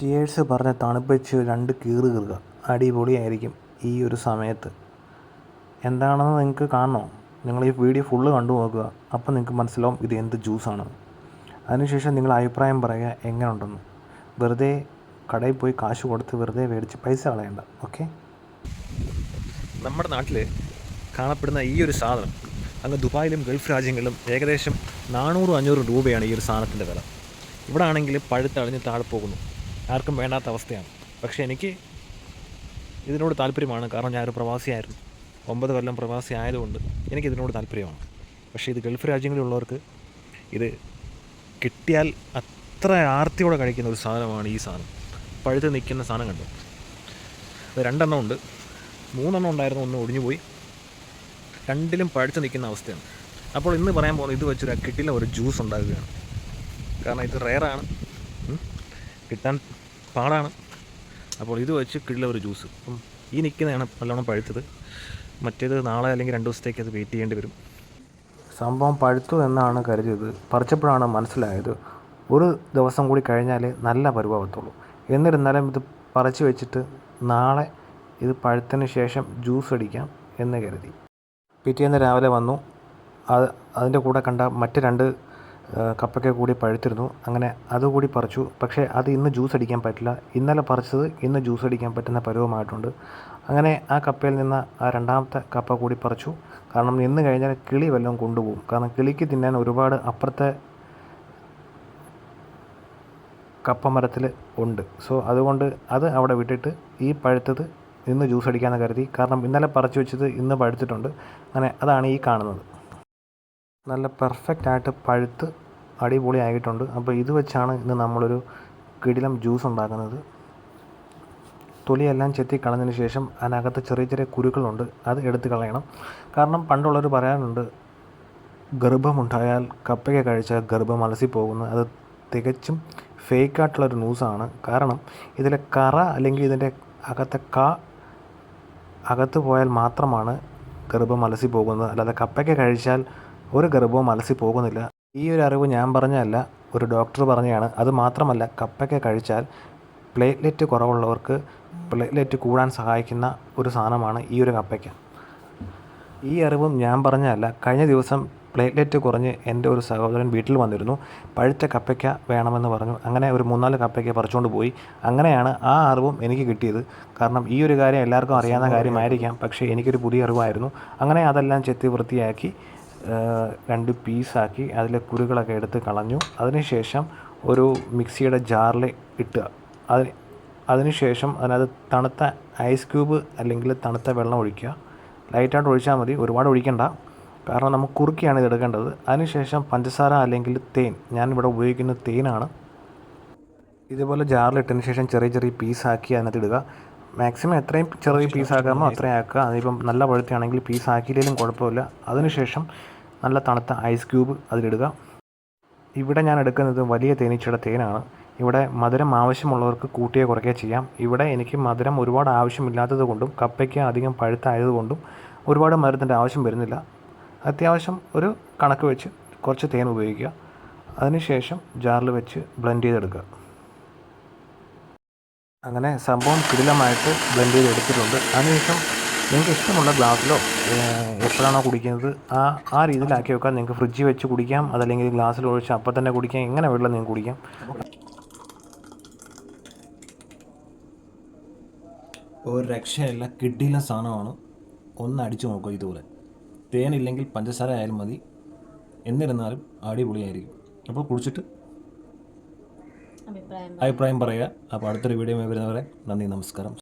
Cheers പറഞ്ഞ് തണുപ്പിച്ച് രണ്ട് കീറ് കീറുക. അടിപൊളിയായിരിക്കും ഈ ഒരു സമയത്ത്. എന്താണെന്ന് നിങ്ങൾക്ക് കാണണോ? നിങ്ങൾ ഈ വീഡിയോ ഫുള്ള് കണ്ടു നോക്കുക. അപ്പോൾ നിങ്ങൾക്ക് മനസ്സിലാവും ഇത് എന്ത് ജ്യൂസാണ് അതിനുശേഷം നിങ്ങൾ അഭിപ്രായം പറയുക എങ്ങനെ ഉണ്ടെന്ന്. വെറുതെ കടയിൽ പോയി കാശ് കൊടുത്ത് വെറുതെ മേടിച്ച് പൈസ കളയണ്ട. ഓക്കെ നമ്മുടെ നാട്ടിൽ കാണപ്പെടുന്ന ഈ ഒരു സാധനം അങ്ങ് ദുബായിലും ഗൾഫ് രാജ്യങ്ങളിലും ഏകദേശം നാനൂറും അഞ്ഞൂറും രൂപയാണ് ഈ ഒരു സാധനത്തിന്റെ വില. ഇവിടെ ആണെങ്കിൽ പഴുത്തളിഞ്ഞ് താഴെ പോകുന്നു. ആർക്കും വേണ്ടാത്ത അവസ്ഥയാണ്. പക്ഷേ എനിക്ക് ഇതിനോട് താല്പര്യമാണ്. കാരണം ഞാനൊരു പ്രവാസിയായിരുന്നു. ഒമ്പത് കൊല്ലം പ്രവാസി ആയതുകൊണ്ട് എനിക്കിതിനോട് താല്പര്യമാണ്. പക്ഷേ ഇത് ഗൾഫ് രാജ്യങ്ങളിലുള്ളവർക്ക് ഇത് കിട്ടിയാൽ അത്ര ആർത്തിയോടെ കഴിക്കുന്ന ഒരു സാധനമാണ് ഈ സാധനം. പഴുത്ത് നിൽക്കുന്ന സാധനം കണ്ടു? അത് രണ്ടെണ്ണം ഉണ്ട്. മൂന്നെണ്ണം ഉണ്ടായിരുന്നു. ഒന്ന് ഒടിഞ്ഞു പോയി. രണ്ടിലും പഴുത്ത് നിൽക്കുന്ന അവസ്ഥയാണ്. അപ്പോൾ ഇന്ന് പറയാൻ പോകുന്നത് ഇത് വെച്ചൊരു കിട്ടില്ല ഒരു ജ്യൂസ് ഉണ്ടാകുകയാണ് കാരണം ഇത് റെയറാണ് കിട്ടാൻ പാടാണ്. അപ്പോൾ ഇത് വെച്ച് കിട്ടില്ല ഒരു ജ്യൂസ്. അപ്പം ഈ നിൽക്കുന്നതാണ് നല്ലോണം പഴുത്തത്. മറ്റേത് നാളെ അല്ലെങ്കിൽ രണ്ട് ദിവസത്തേക്ക് അത് വെയിറ്റ് ചെയ്യേണ്ടി വരും. സംഭവം പഴുത്തു എന്നാണ് കരുതിയത്. പറിച്ചപ്പോഴാണ് മനസ്സിലായത്. ഒരു ദിവസം കൂടി കഴിഞ്ഞാൽ നല്ല പരുവാകത്തുള്ളൂ എന്നിരുന്നാലും ഇത് പറിച്ചു വെച്ചിട്ട് നാളെ ഇത് പഴുത്തതിന് ശേഷം ജ്യൂസ് അടിക്കാം എന്ന് കരുതി. പിറ്റേന്ന് രാവിലെ വന്നു. അത് അതിന്റെ കൂടെ കണ്ട മറ്റ് രണ്ട് കപ്പയ്ക്ക കൂടി പഴുത്തിരുന്നു. അങ്ങനെ അതുകൂടി പറിച്ചു. പക്ഷേ അത് ഇന്ന് ജ്യൂസ് അടിക്കാൻ പറ്റില്ല. ഇന്നലെ പറിച്ചത് ഇന്ന് ജ്യൂസ് അടിക്കാൻ പറ്റുന്ന പരുവമായിട്ടുണ്ട്. അങ്ങനെ ആ കപ്പയിൽ നിന്ന് ആ രണ്ടാമത്തെ കപ്പ കൂടി പറിച്ചു. കാരണം ഇന്ന് കഴിഞ്ഞാൽ കിളി വല്ലതും കൊണ്ടുപോകും. കാരണം കിളിക്ക് തിന്നാൻ ഒരുപാട് അപ്പുറത്തെ കപ്പ മരത്തിൽ ഉണ്ട്. സോ അതുകൊണ്ട് അത് അവിടെ വിട്ടിട്ട് ഈ പഴുത്തത് ഇന്ന് ജ്യൂസ് അടിക്കാമെന്ന് കരുതി. കാരണം ഇന്നലെ പറിച്ചു വെച്ചത് ഇന്ന് പഴുത്തിട്ടുണ്ട്. അങ്ങനെ അതാണ് ഈ കാണുന്നത്. നല്ല പെർഫെക്റ്റ് ആയിട്ട് പഴുത്ത് അടിപൊളി ആയിട്ടുണ്ട് അപ്പോൾ ഇത് വെച്ചാണ് ഇന്ന് നമ്മളൊരു കിടിലം ജ്യൂസ് ഉണ്ടാക്കുന്നത്. തൊലിയെല്ലാം ചെത്തി കളഞ്ഞതിന് ശേഷം അതിനകത്ത് ചെറിയ ചെറിയ കുരുക്കളുണ്ട്. അത് എടുത്ത് കളയണം. കാരണം പണ്ടുള്ളവർ പറയാറുണ്ട് ഗർഭമുണ്ടായാൽ കപ്പയ്ക്ക് കഴിച്ചാൽ ഗർഭം അലസി പോകുന്നു. അത് തികച്ചും ഫേക്കായിട്ടുള്ളൊരു ന്യൂസാണ് കാരണം ഇതിലെ കറ അല്ലെങ്കിൽ ഇതിന്റെ അകത്തെ ക അകത്ത് പോയാൽ മാത്രമാണ് ഗർഭം അലസി പോകുന്നത്. അല്ലാതെ കപ്പയ്ക്ക് കഴിച്ചാൽ ഒരു ഗർഭവും അലസി പോകുന്നില്ല. ഈ ഒരു അറിവ് ഞാൻ പറഞ്ഞതല്ല ഒരു ഡോക്ടർ പറഞ്ഞതാണ്. അത് മാത്രമല്ല കപ്പയ്ക്ക കഴിച്ചാൽ പ്ലേറ്റ്ലെറ്റ് കുറവുള്ളവർക്ക് പ്ലേറ്റ്ലെറ്റ് കൂടാൻ സഹായിക്കുന്ന ഒരു സാധനമാണ് ഈ ഒരു കപ്പയ്ക്ക. ഈ അറിവും ഞാൻ പറഞ്ഞതല്ല കഴിഞ്ഞ ദിവസം പ്ലേറ്റ്ലെറ്റ് കുറഞ്ഞ് എന്റെ ഒരു സഹോദരൻ വീട്ടിൽ വന്നിരുന്നു. പഴുത്ത കപ്പയ്ക്ക വേണമെന്ന് പറഞ്ഞു. അങ്ങനെ ഒരു മൂന്നാൽ കപ്പയ്ക്ക പറിച്ചുകൊണ്ട് പോയി. അങ്ങനെയാണ് ആ അറിവും എനിക്ക് കിട്ടിയത്. കാരണം ഈ ഒരു കാര്യം എല്ലാവർക്കും അറിയാവുന്ന കാര്യമായിരിക്കാം. പക്ഷേ എനിക്കൊരു പുതിയ അറിവായിരുന്നു. അങ്ങനെ അതെല്ലാം ചെത്തി വൃത്തിയാക്കി രണ്ട് പീസാക്കി അതിലെ കുരുകളൊക്കെ എടുത്ത് കളഞ്ഞു. അതിനുശേഷം ഒരു മിക്സിയുടെ ജാറിൽ ഇട്ടുക അതിന് അതിനുശേഷം അതിനകത്ത് തണുത്ത ഐസ് ക്യൂബ് അല്ലെങ്കിൽ തണുത്ത വെള്ളം ഒഴിക്കുക. ലൈറ്റായിട്ട് ഒഴിച്ചാൽ മതി. ഒരുപാട് ഒഴിക്കണ്ട. കാരണം നമുക്ക് കുറുക്കിയാണ് ഇത് എടുക്കേണ്ടത്. അതിനുശേഷം പഞ്ചസാര അല്ലെങ്കിൽ തേൻ. ഞാൻ ഇവിടെ ഉപയോഗിക്കുന്നത് തേനാണ്. ഇതുപോലെ ജാറിലിട്ടതിന് ശേഷം ചെറിയ ചെറിയ പീസാക്കി അതിനകത്ത് ഇടുക. മാക്സിമം എത്രയും ചെറിയ പീസ് ആക്കാമോ അത്രയും ആക്കുക. അതിപ്പം നല്ല പഴുത്താണെങ്കിൽ പീസ് ആക്കിയില്ലെങ്കിലും കുഴപ്പമില്ല. അതിനുശേഷം നല്ല തണുത്ത ഐസ് ക്യൂബ് അതിലിടുക. ഇവിടെ ഞാൻ എടുക്കുന്നത് വലിയ തേനീച്ചയുടെ തേനാണ്. ഇവിടെ മധുരം ആവശ്യമുള്ളവർക്ക് കൂട്ടിയോ കുറയ്ക്കുകയോ ചെയ്യാം. ഇവിടെ എനിക്ക് മധുരം ഒരുപാട് ആവശ്യമില്ലാത്തത് കൊണ്ടും കപ്പയ്ക്ക് അധികം പഴുത്തായതുകൊണ്ടും ഒരുപാട് മരുന്നിന്റെ ആവശ്യം വരുന്നില്ല. അത്യാവശ്യം ഒരു കണക്ക് വെച്ച് കുറച്ച് തേൻ ഉപയോഗിക്കുക. അതിനുശേഷം ജാറിൽ വെച്ച് ബ്ലെൻഡ് ചെയ്തെടുക്കുക. അങ്ങനെ സംഭവം കിടിലമായിട്ട് ബ്ലെൻഡ് ചെയ്ത് എടുത്തിട്ടുണ്ട് അതിനുശേഷം നിങ്ങൾക്ക് ഇഷ്ടമുള്ള ഗ്ലാസ്സിലോ എപ്പോഴാണോ കുടിക്കുന്നത് ആ ആ രീതിയിലാക്കി വെക്കാം നിങ്ങൾക്ക് ഫ്രിഡ്ജിൽ വെച്ച് കുടിക്കാം അതല്ലെങ്കിൽ ഗ്ലാസ്സിൽ ഒഴിച്ച് അപ്പം തന്നെ കുടിക്കാം എങ്ങനെ വെള്ളം നിങ്ങൾക്ക് കുടിക്കാം. ഒരു രക്ഷയല്ല കിഡിലെ സാധനമാണ്. ഒന്ന് അടിച്ചു നോക്കുക ഇതുപോലെ. തേനില്ലെങ്കിൽ പഞ്ചസാര ആയാലും മതി. എന്നിരുന്നാലും അടിപൊളിയായിരിക്കും. അപ്പോൾ കുടിച്ചിട്ട് അഭിപ്രായം പറയുക. അപ്പോൾ അടുത്തൊരു വീഡിയോ വരുന്നവരെ നന്ദി നമസ്കാരം.